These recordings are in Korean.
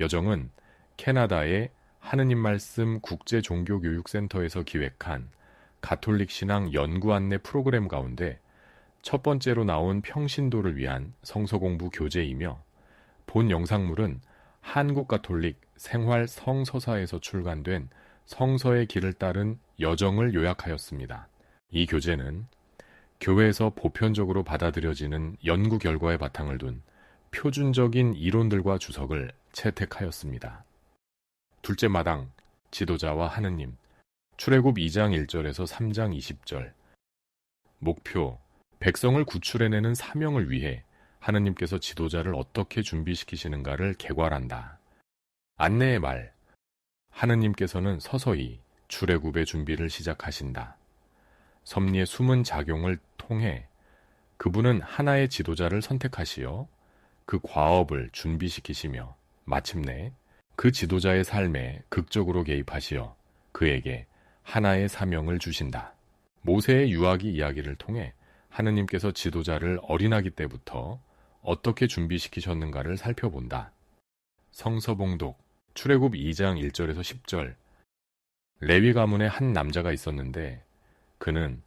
여정은 캐나다의 하느님 말씀 국제 종교 교육 센터에서 기획한 가톨릭 신앙 연구 안내 프로그램 가운데 첫 번째로 나온 평신도를 위한 성서 공부 교재이며 본 영상물은 한국 가톨릭 생활 성서사에서 출간된 성서의 길을 따른 여정을 요약하였습니다. 이 교재는 교회에서 보편적으로 받아들여지는 연구 결과에 바탕을 둔 표준적인 이론들과 주석을 채택하였습니다. 둘째 마당, 지도자와 하느님, 출애굽 2장 1절에서 3장 20절. 목표, 백성을 구출해내는 사명을 위해 하느님께서 지도자를 어떻게 준비시키시는가를 개괄한다. 안내의 말, 하느님께서는 서서히 출애굽의 준비를 시작하신다. 섭리의 숨은 작용을 통해 그분은 하나의 지도자를 선택하시어 그 과업을 준비시키시며 마침내 그 지도자의 삶에 극적으로 개입하시어 그에게 하나의 사명을 주신다. 모세의 유아기 이야기를 통해 하느님께서 지도자를 어린아기 때부터 어떻게 준비시키셨는가를 살펴본다. 성서봉독 출애굽 2장 1절에서 10절 레위 가문에 한 남자가 있었는데 그는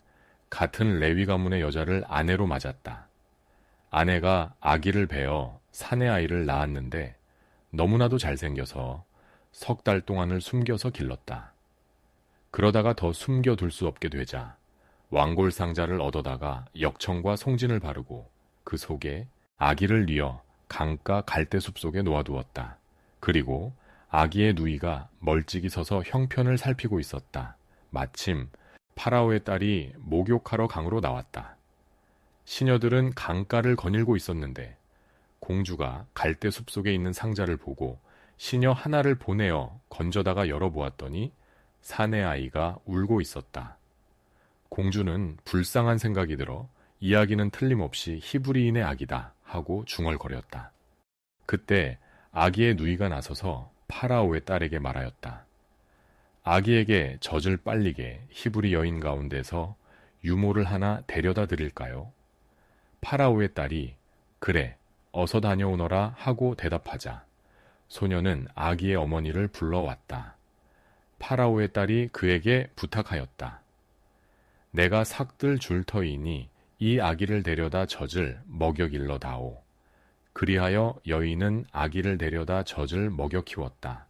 같은 레위 가문의 여자를 아내로 맞았다. 아내가 아기를 베어 사내 아이를 낳았는데 너무나도 잘생겨서 석 달 동안을 숨겨서 길렀다. 그러다가 더 숨겨둘 수 없게 되자 왕골 상자를 얻어다가 역청과 송진을 바르고 그 속에 아기를 뉘어 강가 갈대숲 속에 놓아두었다. 그리고 아기의 누이가 멀찍이 서서 형편을 살피고 있었다. 마침 파라오의 딸이 목욕하러 강으로 나왔다. 시녀들은 강가를 거닐고 있었는데 공주가 갈대 숲 속에 있는 상자를 보고 시녀 하나를 보내어 건져다가 열어보았더니 사내 아이가 울고 있었다. 공주는 불쌍한 생각이 들어 이야기는 틀림없이 히브리인의 아기다 하고 중얼거렸다. 그때 아기의 누이가 나서서 파라오의 딸에게 말하였다. 아기에게 젖을 빨리게 히브리 여인 가운데서 유모를 하나 데려다 드릴까요? 파라오의 딸이 그래 어서 다녀오너라 하고 대답하자 소녀는 아기의 어머니를 불러왔다. 파라오의 딸이 그에게 부탁하였다. 내가 삭들 줄터이니 이 아기를 데려다 젖을 먹여 길러다오. 그리하여 여인은 아기를 데려다 젖을 먹여 키웠다.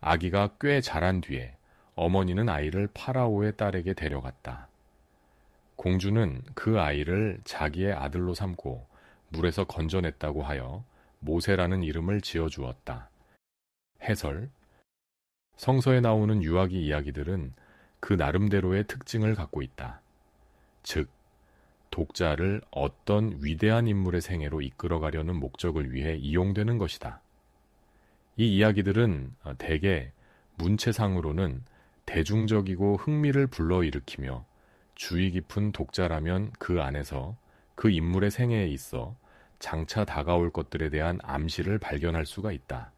아기가 꽤 자란 뒤에 어머니는 아이를 파라오의 딸에게 데려갔다. 공주는 그 아이를 자기의 아들로 삼고 물에서 건져냈다고 하여 모세라는 이름을 지어 주었다. 해설 성서에 나오는 유아기 이야기들은 그 나름대로의 특징을 갖고 있다. 즉, 독자를 어떤 위대한 인물의 생애로 이끌어가려는 목적을 위해 이용되는 것이다. 이 이야기들은 대개 문체상으로는 대중적이고 흥미를 불러일으키며 주의 깊은 독자라면 그 안에서 그 인물의 생애에 있어 장차 다가올 것들에 대한 암시를 발견할 수가 있다.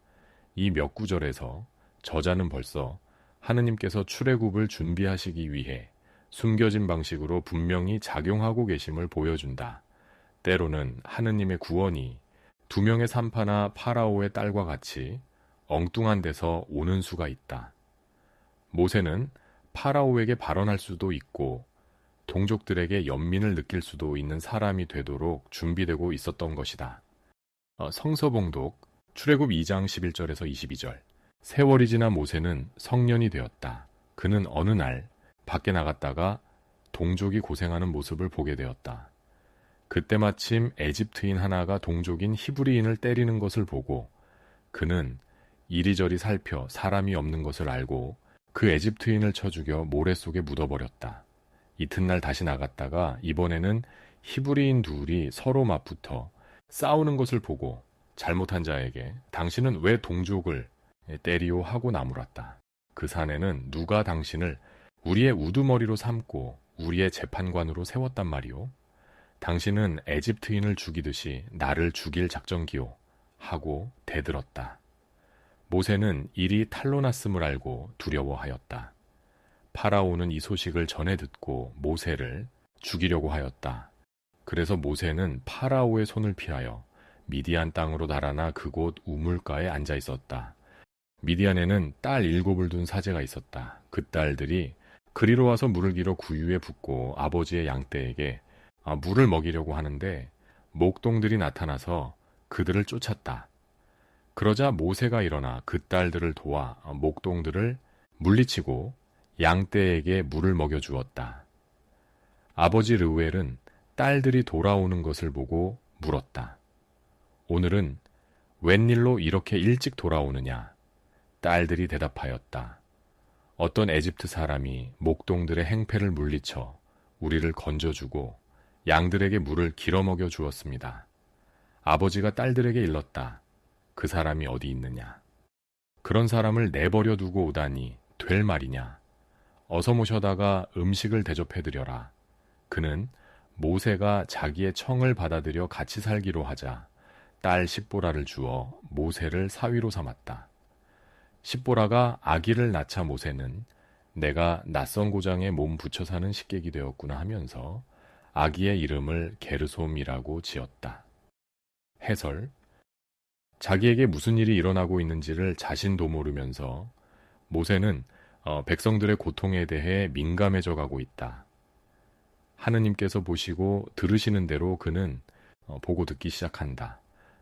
이 몇 구절에서 저자는 벌써 하느님께서 출애굽을 준비하시기 위해 숨겨진 방식으로 분명히 작용하고 계심을 보여준다. 때로는 하느님의 구원이 두 명의 산파나 파라오의 딸과 같이 엉뚱한 데서 오는 수가 있다. 모세는 파라오에게 발언할 수도 있고 동족들에게 연민을 느낄 수도 있는 사람이 되도록 준비되고 있었던 것이다. 어, 성서봉독 출애굽 2장 11절에서 22절 세월이 지나 모세는 성년이 되었다. 그는 어느 날 밖에 나갔다가 동족이 고생하는 모습을 보게 되었다. 그때 마침 에집트인 하나가 동족인 히브리인을 때리는 것을 보고 그는 이리저리 살펴 사람이 없는 것을 알고 그 에집트인을 쳐 죽여 모래 속에 묻어버렸다. 이튿날 다시 나갔다가 이번에는 히브리인 둘이 서로 맞붙어 싸우는 것을 보고 잘못한 자에게 당신은 왜 동족을 때리오 하고 나무랐다. 그 사내는 누가 당신을 우리의 우두머리로 삼고 우리의 재판관으로 세웠단 말이오. 당신은 에집트인을 죽이듯이 나를 죽일 작정기오. 하고 대들었다. 모세는 일이 탄로 났음을 알고 두려워하였다. 파라오는 이 소식을 전해 듣고 모세를 죽이려고 하였다. 그래서 모세는 파라오의 손을 피하여 미디안 땅으로 달아나 그곳 우물가에 앉아 있었다. 미디안에는 딸 일곱을 둔 사제가 있었다. 그 딸들이 그리로 와서 물을 길어 구유에 붓고 아버지의 양떼에게 아, 물을 먹이려고 하는데 목동들이 나타나서 그들을 쫓았다. 그러자 모세가 일어나 그 딸들을 도와 목동들을 물리치고 양떼에게 물을 먹여 주었다. 아버지 르우엘은 딸들이 돌아오는 것을 보고 물었다. 오늘은 웬일로 이렇게 일찍 돌아오느냐? 딸들이 대답하였다. 어떤 에집트 사람이 목동들의 행패를 물리쳐 우리를 건져주고 양들에게 물을 길어 먹여 주었습니다. 아버지가 딸들에게 일렀다. 그 사람이 어디 있느냐? 그런 사람을 내버려 두고 오다니 될 말이냐? 어서 모셔다가 음식을 대접해드려라. 그는 모세가 자기의 청을 받아들여 같이 살기로 하자 딸 십보라를 주어 모세를 사위로 삼았다. 십보라가 아기를 낳자 모세는 내가 낯선 고장에 몸 붙여 사는 식객이 되었구나 하면서 아기의 이름을 게르솜이라고 지었다. 해설 자기에게 무슨 일이 일어나고 있는지를 자신도 모르면서 모세는 어, 백성들의 고통에 대해 민감해져 가고 있다. 하느님께서 보시고 들으시는 대로 그는 어, 보고 듣기 시작한다.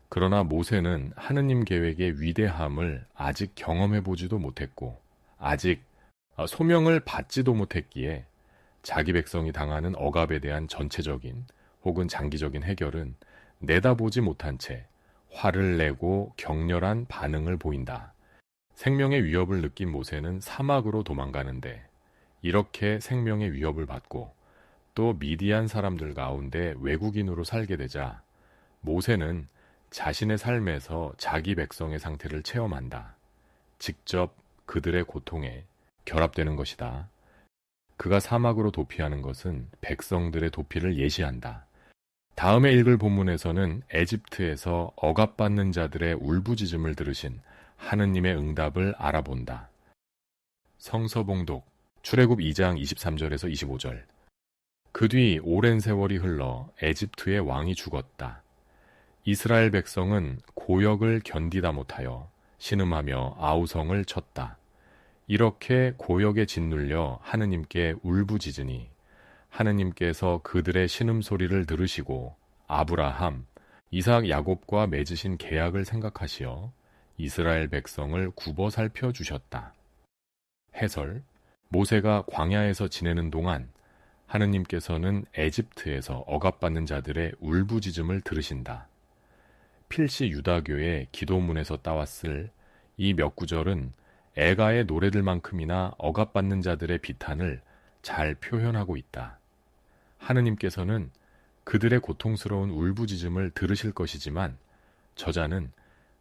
그러나 모세는 하느님 계획의 위대함을 아직 경험해 보지도 못했고, 아직 어, 소명을 받지도 못했기에 자기 백성이 당하는 억압에 대한 전체적인 혹은 장기적인 해결은 내다보지 못한 채 화를 내고 격렬한 반응을 보인다. 생명의 위협을 느낀 모세는 사막으로 도망가는데 이렇게 생명의 위협을 받고 또 미디안 사람들 가운데 외국인으로 살게 되자 모세는 자신의 삶에서 자기 백성의 상태를 체험한다. 직접 그들의 고통에 결합되는 것이다. 그가 사막으로 도피하는 것은 백성들의 도피를 예시한다. 다음에 읽을 본문에서는 에집트에서 억압받는 자들의 울부짖음을 들으신 하느님의 응답을 알아본다. 성서봉독 출애굽 2장 23절에서 25절 그 뒤 오랜 세월이 흘러 에집트의 왕이 죽었다. 이스라엘 백성은 고역을 견디다 못하여 신음하며 아우성을 쳤다. 이렇게 고역에 짓눌려 하느님께 울부짖으니 하느님께서 그들의 신음소리를 들으시고 아브라함, 이삭 야곱과 맺으신 계약을 생각하시어 이스라엘 백성을 굽어 살펴 주셨다. 해설 모세가 광야에서 지내는 동안 하느님께서는 에집트에서 억압받는 자들의 울부짖음을 들으신다. 필시 유다교의 기도문에서 따왔을 이 몇 구절은 애가의 노래들만큼이나 억압받는 자들의 비탄을 잘 표현하고 있다. 하느님께서는 그들의 고통스러운 울부짖음을 들으실 것이지만 저자는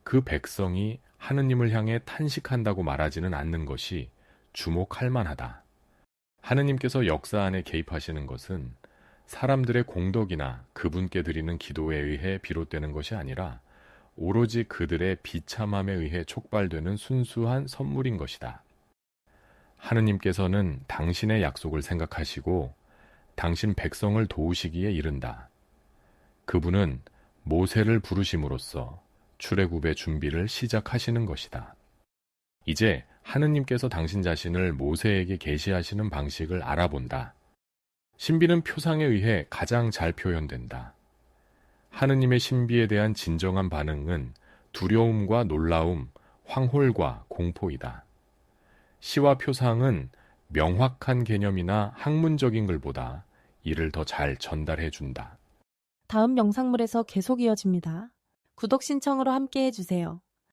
그 백성이 하느님을 향해 탄식한다고 말하지는 않는 것이 주목할 만하다. 하느님께서 역사 안에 개입하시는 것은 사람들의 공덕이나 그분께 드리는 기도에 의해 비롯되는 것이 아니라 오로지 그들의 비참함에 의해 촉발되는 순수한 선물인 것이다. 하느님께서는 당신의 약속을 생각하시고 당신 백성을 도우시기에 이른다. 그분은 모세를 부르심으로써 출애굽의 준비를 시작하시는 것이다. 이제 하느님께서 당신 자신을 모세에게 계시하시는 방식을 알아본다. 신비는 표상에 의해 가장 잘 표현된다. 하느님의 신비에 대한 진정한 반응은 두려움과 놀라움, 황홀과 공포이다. 시와 표상은 명확한 개념이나 학문적인 글보다 이를 더 잘 전달해 준다. 다음 영상물에서 계속 이어집니다. 구독 신청으로 함께 해주세요.